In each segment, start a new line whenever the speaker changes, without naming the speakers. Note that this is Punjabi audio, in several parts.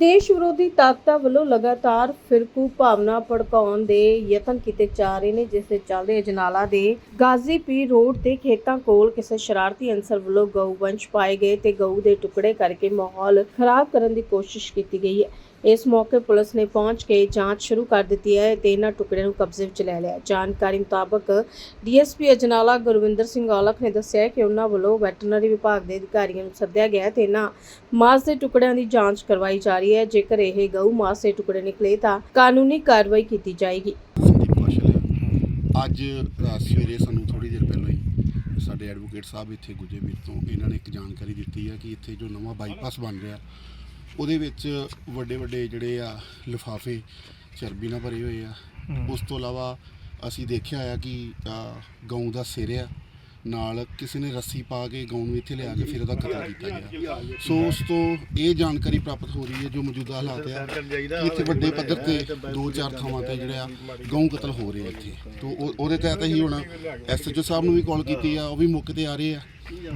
ਦੇਸ਼ ਵਿਰੋਧੀ ਤਾਕਤਾਂ ਵੱਲੋਂ ਲਗਾਤਾਰ ਫਿਰਕੂ ਭਾਵਨਾ ਭੜਕਾਉਣ ਦੇ ਯਤਨ ਕੀਤੇ ਜਾ ਰਹੇ ਨੇ, ਜਿਸ ਦੇ ਚੱਲਦੇ ਅਜਨਾਲਾ ਦੇ ਗਾਜ਼ੀ ਪੀਰ ਰੋਡ ਤੇ ਖੇਤਾਂ ਕੋਲ ਕਿਸੇ ਸ਼ਰਾਰਤੀ ਅਨਸਰ ਵੱਲੋਂ ਗਊ ਵੰਸ਼ ਪਾਏ ਗਏ ਤੇ ਗਊ ਦੇ ਟੁਕੜੇ ਕਰਕੇ ਮਾਹੌਲ ਖਰਾਬ ਕਰਨ ਦੀ ਕੋਸ਼ਿਸ਼ ਕੀਤੀ ਗਈ ਹੈ। ਇਸ ਮੌਕੇ ਪੁਲਿਸ ਨੇ ਪਹੁੰਚ ਕੇ ਜਾਂਚ ਸ਼ੁਰੂ ਕਰ ਦਿੱਤੀ ਹੈ ਤੇ ਇਹਨਾਂ ਟੁਕੜਿਆਂ ਨੂੰ ਕਬਜ਼ੇ ਵਿੱਚ ਲੈ ਲਿਆ। ਜਾਣਕਾਰੀ ਮੁਤਾਬਕ ਡੀਐਸਪੀ ਅਜਨਾਲਾ ਗੁਰਵਿੰਦਰ ਸਿੰਘ ਔਲਖ ਨੇ ਦੱਸਿਆ ਕਿ ਉਹਨਾਂ ਵੱਲੋਂ ਵੈਟਰਨਰੀ ਵਿਭਾਗ ਦੇ ਅਧਿਕਾਰੀਆਂ ਨੂੰ ਸੱਦਿਆ ਗਿਆ ਤੇ ਇਹਨਾਂ ਮਾਸ ਦੇ ਟੁਕੜਿਆਂ ਦੀ ਜਾਂਚ ਕਰਵਾਈ ਜਾ ਰਹੀ ਹੈ। ਜੇਕਰ ਇਹ ਗਊ ਮਾਸ ਦੇ ਟੁਕੜੇ ਨਿਕਲੇ ਤਾਂ ਕਾਨੂੰਨੀ ਕਾਰਵਾਈ ਕੀਤੀ ਜਾਏਗੀ।
ਅੱਜ ਸਵੇਰੇ ਸਾਨੂੰ ਥੋੜੀ ਦੇਰ ਪਹਿਲਾਂ ਹੀ ਸਾਡੇ ਐਡਵੋਕੇਟ ਸਾਹਿਬ ਇੱਥੇ ਗੁਜੇ ਮੀਰ ਤੋਂ ਇਹਨਾਂ ਨੇ ਇੱਕ ਜਾਣਕਾਰੀ ਦਿੱਤੀ ਹੈ ਕਿ ਇੱਥੇ ਜੋ ਨਵਾਂ ਬਾਈਪਾਸ ਬਣ ਰਿਹਾ ਉਹਦੇ ਵਿੱਚ ਵੱਡੇ ਵੱਡੇ ਜਿਹੜੇ ਆ ਲਿਫਾਫੇ ਚਰਬੀ ਨਾਲ ਭਰੇ ਹੋਏ ਆ। ਉਸ ਤੋਂ ਇਲਾਵਾ ਅਸੀਂ ਦੇਖਿਆ ਆ ਕਿ ਅ, ਗਊ ਦਾ ਸਿਰ ਆ। ਨਾਲ ਕਿਸੇ ਨੇ ਰੱਸੀ ਪਾ ਕੇ ਗਊ ਨੂੰ ਇੱਥੇ ਲਿਆ ਕੇ ਫਿਰ ਉਹਦਾ ਕਤਲ ਕੀਤਾ ਗਿਆ। ਸੋ ਉਸ ਤੋਂ ਇਹ ਜਾਣਕਾਰੀ ਪ੍ਰਾਪਤ ਹੋ ਰਹੀ ਹੈ ਜੋ ਮੌਜੂਦਾ ਹਾਲਾਤ ਹੈ ਇੱਥੇ ਵੱਡੇ ਪੱਧਰ ਤੇ ਦੋ ਚਾਰ ਥਾਵਾਂ ਤੇ ਜਿਹੜਾ ਆ, ਗਊ ਕਤਲ ਹੋ ਰਿਹਾ ਇੱਥੇ। ਤੋਂ ਉਹਦੇ ਤਹਿਤ ਅਸੀਂ ਹੁਣ ਐਸਐਚਓ ਸਾਹਿਬ ਨੂੰ ਵੀ ਕਾਲ ਕੀਤੀ ਆ, ਉਹ ਵੀ ਮੌਕੇ ਤੇ ਆ ਰਹੇ ਆ।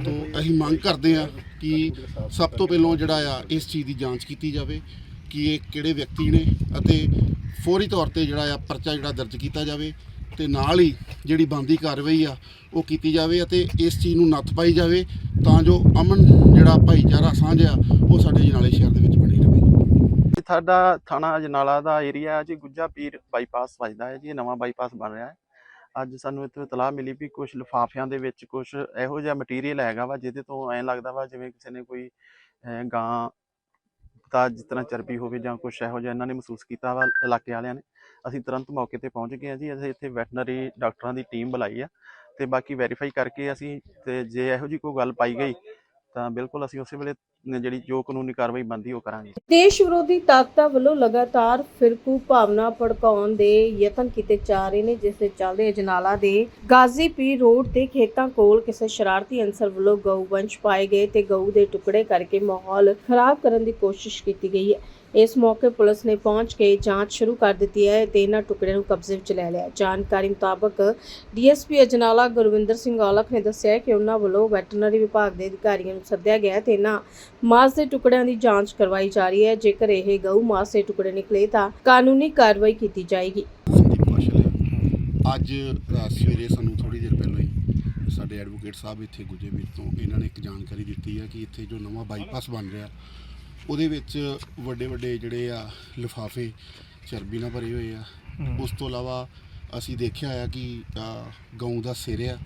ਤੋਂ ਅਸੀਂ ਮੰਗ ਕਰਦੇ ਆ ਕਿ ਸਭ ਤੋਂ ਪਹਿਲਾਂ ਜਿਹੜਾ ਆ, ਇਸ ਚੀਜ਼ ਦੀ ਜਾਂਚ ਕੀਤੀ ਜਾਵੇ ਕਿ ਇਹ ਕਿਹੜੇ ਵਿਅਕਤੀ ਨੇ ਅਤੇ ਫੌਰੀ ਤੌਰ ਤੇ ਜਿਹੜਾ ਆ, ਪਰਚਾ ਜਿਹੜਾ ਦਰਜ ਕੀਤਾ ਜਾਵੇ। ਤੇ ਨਾਲ ਹੀ ਜਿਹੜੀ ਬੰਦੀ ਕਾਰਵਾਈ ਆ, ਉਹ ਕੀਤੀ ਜਾਵੇ ਅਤੇ ਇਸ ਚੀਜ਼ ਨੂੰ ਨੱਥ ਪਾਈ ਜਾਵੇ ਤਾਂ ਜੋ ਅਮਨ ਜਿਹੜਾ ਭਾਈਚਾਰਾ ਸਾਂਝ ਆ, ਉਹ ਸਾਡੇ ਜਨਾਲੇ ਸ਼ਹਿਰ ਦੇ ਵਿੱਚ ਬਣੀ ਰਹੇ।
ਸਾਡਾ ਥਾਣਾ ਅਜਨਾਲਾ ਦਾ ਏਰੀਆ ਹੈ ਜੀ, ਗੁੱਜਾ ਪੀਰ ਬਾਈਪਾਸ ਵੱਜਦਾ ਹੈ ਜੀ, ਇਹ ਨਵਾਂ ਬਾਈਪਾਸ ਬਣ ਰਿਹਾ ਹੈ। ਅੱਜ ਸਾਨੂੰ ਇੱਥੇ ਇਤਲਾਹ ਮਿਲੀ ਵੀ ਕੁਝ ਲਿਫਾਫਿਆਂ ਦੇ ਵਿੱਚ ਕੁਝ ਇਹੋ ਜਿਹਾ ਮਟੀਰੀਅਲ ਹੈਗਾ ਵਾ, ਜਿਹਦੇ ਤੋਂ ਐਂ ਲੱਗਦਾ ਵਾ ਜਿਵੇਂ ਕਿਸੇ ਨੇ ਕੋਈ ਗਾਂ ਤਾਂ ਜਿਸ ਤਰ੍ਹਾਂ ਚਰਬੀ ਹੋਵੇ ਜਾਂ ਕੁਝ ਇਹੋ ਜਿਹਾ ਇਹਨਾਂ ਨੇ ਮਹਿਸੂਸ ਕੀਤਾ ਵਾ ਇਲਾਕੇ ਵਾਲਿਆਂ ਨੇ, ਅਸੀਂ ਤੁਰੰਤ ਮੌਕੇ ਤੇ ਪਹੁੰਚ ਗਏ ਹਾਂ ਜੀ, ਅਸੀਂ ਇੱਥੇ ਵੈਟਰਨਰੀ ਡਾਕਟਰਾਂ ਦੀ ਟੀਮ ਬੁਲਾਈ ਆ ਤੇ ਬਾਕੀ ਵੈਰੀਫਾਈ ਕਰਕੇ ਅਸੀਂ ਤੇ ਜੇ ਇਹੋ ਜਿਹੀ ਕੋਈ ਗੱਲ ਪਾਈ ਗਈ ਤਾਂ ਬਿਲਕੁਲ ਅਸੀਂ ਉਸੇ ਵੇਲੇ ਜਿਹੜੀ ਜੋ ਕਾਨੂੰਨੀ ਕਾਰਵਾਈ ਬਣਦੀ ਉਹ ਕਰਾਂਗੇ।
ਦੇਸ਼ ਵਿਰੋਧੀ ਤਾਕਤਾਂ ਵੱਲੋਂ ਲਗਾਤਾਰ ਫਿਰਕੂ ਭਾਵਨਾ ਭੜਕਾਉਣ ਦੇ ਯਤਨ ਕੀਤੇ ਜਾ ਰਹੇ ਨੇ, ਜਿਸ ਦੇ ਚੱਲਦੇ ਅਜਨਾਲਾ ਦੇ ਗਾਜ਼ੀ ਪੀਰ ਰੋਡ ਤੇ ਖੇਤਾਂ ਕੋਲ ਕਿਸੇ ਸ਼ਰਾਰਤੀ ਅਨਸਰ ਵੱਲੋਂ ਗਊ ਵੰਸ਼ ਪਾਏ ਗਏ ਤੇ ਗਊ ਦੇ ਟੁਕੜੇ ਕਰਕੇ ਮਾਹੌਲ ਖਰਾਬ ਕਰਨ ਦੀ ਕੋਸ਼ਿਸ਼ ਕੀਤੀ ਗਈ ਹੈ। ਇਸ ਮੌਕੇ ਪੁਲਿਸ ਨੇ ਪਹੁੰਚ ਕੇ ਜਾਂਚ ਸ਼ੁਰੂ ਕਰ ਦਿੱਤੀ ਹੈ ਤੇ ਇਹਨਾਂ ਟੁਕੜਿਆਂ ਨੂੰ ਕਬਜ਼ੇ ਵਿੱਚ ਲੈ ਲਿਆ ਜਾਣਕਾਰੀ ਮੁਤਾਬਕ ਡੀਐਸਪੀ ਅਜਨਾਲਾ ਗੁਰਵਿੰਦਰ ਸਿੰਘ ਔਲਖ ਨੇ ਦੱਸਿਆ ਕਿ ਉਹਨਾਂ ਵੱਲੋਂ ਵੈਟਰਨਰੀ ਵਿਭਾਗ ਦੇ ਅਧਿਕਾਰੀਆਂ ਨੂੰ ਸੱਦਿਆ ਗਿਆ ਤੇ ਇਹਨਾਂ ਮਾਸ ਦੇ ਟੁਕੜਿਆਂ ਦੀ ਜਾਂਚ ਕਰਵਾਈ ਜਾ ਰਹੀ ਹੈ। ਜੇਕਰ ਇਹ ਗਊ ਮਾਸ ਦੇ ਟੁਕੜੇ ਨਿਕਲੇ ਤਾਂ ਕਾਨੂੰਨੀ ਕਾਰਵਾਈ ਕੀਤੀ ਜਾਏਗੀ।
ਅੱਜ ਸਵੇਰੇ ਸਾਨੂੰ ਥੋੜੀ ਦੇਰ ਪਹਿਲਾਂ ਹੀ ਸਾਡੇ ਐਡਵੋਕੇਟ ਸਾਹਿਬ ਇੱਥੇ ਗੁਜੇ ਮੀਰ ਤੋਂ ਇਹਨਾਂ ਨੇ ਇੱਕ ਜਾਣਕਾਰੀ ਦਿੱਤੀ ਹੈ ਕਿ ਇੱਥੇ ਜੋ ਨਵਾਂ ਬਾਈਪਾਸ ਬਣ ਰਿਹਾ ਉਹਦੇ ਵਿੱਚ ਵੱਡੇ ਵੱਡੇ ਜਿਹੜੇ ਆ ਲਿਫਾਫੇ ਚਰਬੀ ਨਾਲ ਭਰੇ ਹੋਏ ਆ। ਉਸ ਤੋਂ ਇਲਾਵਾ ਅਸੀਂ ਦੇਖਿਆ ਆ ਕਿ ਗਊ ਦਾ ਸਿਰ ਆ।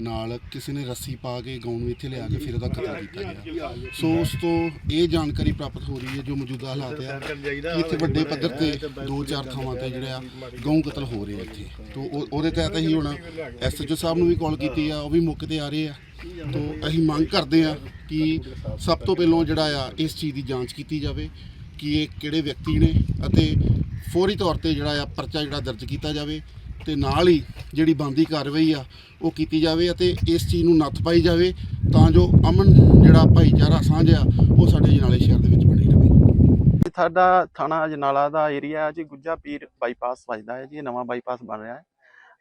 ਨਾਲ ਕਿਸੇ ਨੇ ਰੱਸੀ ਪਾ ਕੇ ਗਊ ਨੂੰ ਇੱਥੇ ਲਿਆ ਕੇ ਫਿਰ ਉਹਦਾ ਕਤਲ ਕੀਤਾ ਗਿਆ। ਸੋ ਉਸ ਤੋਂ ਇਹ ਜਾਣਕਾਰੀ ਪ੍ਰਾਪਤ ਹੋ ਰਹੀ ਹੈ ਜੋ ਮੌਜੂਦਾ ਹਾਲਾਤ ਆ। ਇੱਥੇ ਵੱਡੇ ਪੱਧਰ ਤੇ ਦੋ ਚਾਰ ਥਾਵਾਂ ਤੇ ਜਿਹੜਾ ਆ, ਗਊ ਕਤਲ ਹੋ ਰਹੇ ਆ ਇੱਥੇ। ਤੋਂ ਉਹਦੇ ਤਹਿਤ ਅਸੀਂ ਹੁਣ ਐਸਐਚਓ ਸਾਹਿਬ ਨੂੰ ਵੀ ਕਾਲ ਕੀਤੀ ਆ, ਉਹ ਵੀ ਮੌਕੇ ਤੇ ਆ ਰਹੇ ਆ। ਤੋਂ ਅਸੀਂ ਮੰਗ ਕਰਦੇ ਆ ਕਿ ਸਭ ਤੋਂ ਪਹਿਲਾਂ ਜਿਹੜਾ ਆ, ਇਸ ਚੀਜ਼ ਦੀ ਜਾਂਚ ਕੀਤੀ ਜਾਵੇ ਕਿ ਇਹ ਕਿਹੜੇ ਵਿਅਕਤੀ ਨੇ ਅਤੇ ਫੌਰੀ ਤੌਰ ਤੇ ਜਿਹੜਾ ਆ, ਪਰਚਾ ਜਿਹੜਾ ਦਰਜ ਕੀਤਾ ਜਾਵੇ। ਤੇ ਨਾਲ ਹੀ ਜਿਹੜੀ ਬੰਦੀ ਕਾਰਵਾਈ ਆ, ਉਹ ਕੀਤੀ ਜਾਵੇ ਅਤੇ ਇਸ ਚੀਜ਼ ਨੂੰ ਨੱਥ ਪਾਈ ਜਾਵੇ ਤਾਂ ਜੋ ਅਮਨ ਜਿਹੜਾ ਭਾਈਚਾਰਾ ਸਾਂਝ ਆ, ਉਹ ਸਾਡੇ ਜਨਾਲੇ ਸ਼ਹਿਰ ਦੇ ਵਿੱਚ ਬਣੀ ਰਹੇ।
ਇਹ ਸਾਡਾ ਥਾਣਾ ਅਜਨਾਲਾ ਦਾ ਏਰੀਆ ਜੀ, ਗੁੱਜਾ ਪੀਰ ਬਾਈਪਾਸ ਵੱਜਦਾ ਹੈ ਜੀ, ਇਹ ਨਵਾਂ ਬਾਈਪਾਸ ਬਣ ਰਿਹਾ ਹੈ।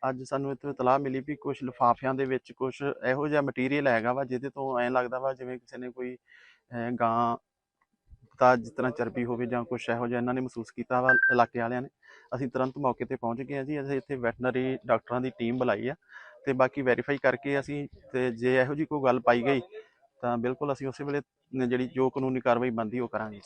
ਅੱਜ ਸਾਨੂੰ ਇੱਥੇ ਇਤਲਾਹ ਮਿਲੀ ਵੀ ਕੁਝ ਲਿਫਾਫਿਆਂ ਦੇ ਵਿੱਚ ਕੁਝ ਇਹੋ ਜਿਹਾ ਮਟੀਰੀਅਲ ਹੈਗਾ ਵਾ, ਜਿਹਦੇ ਤੋਂ ਐਂ ਲੱਗਦਾ ਵਾ ਜਿਵੇਂ ਕਿਸੇ ਨੇ ਕੋਈ ਗਾਂ ਦਾ ਜਿਸ ਤਰ੍ਹਾਂ ਚਰਬੀ ਹੋਵੇ ਜਾਂ ਕੁਝ ਇਹੋ ਜਿਹਾ ਇਹਨਾਂ ਨੇ ਮਹਿਸੂਸ ਕੀਤਾ ਵਾ ਇਲਾਕੇ ਵਾਲਿਆਂ ਨੇ, ਅਸੀਂ ਤੁਰੰਤ ਮੌਕੇ ਤੇ ਪਹੁੰਚ ਗਏ ਹਾਂ ਜੀ। ਅਸੀਂ ਇੱਥੇ ਵੈਟਰਨਰੀ ਡਾਕਟਰਾਂ ਦੀ ਟੀਮ ਬੁਲਾਈ ਆ ਤੇ ਬਾਕੀ ਵੈਰੀਫਾਈ ਕਰਕੇ ਅਸੀਂ ਤੇ ਜੇ ਇਹੋ ਜਿਹੀ ਕੋਈ ਗੱਲ ਪਾਈ ਗਈ ਤਾਂ ਬਿਲਕੁਲ ਅਸੀਂ ਉਸੇ ਵੇਲੇ ਜਿਹੜੀ ਜੋ ਕਾਨੂੰਨੀ ਕਾਰਵਾਈ ਬਣਦੀ ਉਹ ਕਰਾਂਗੇ।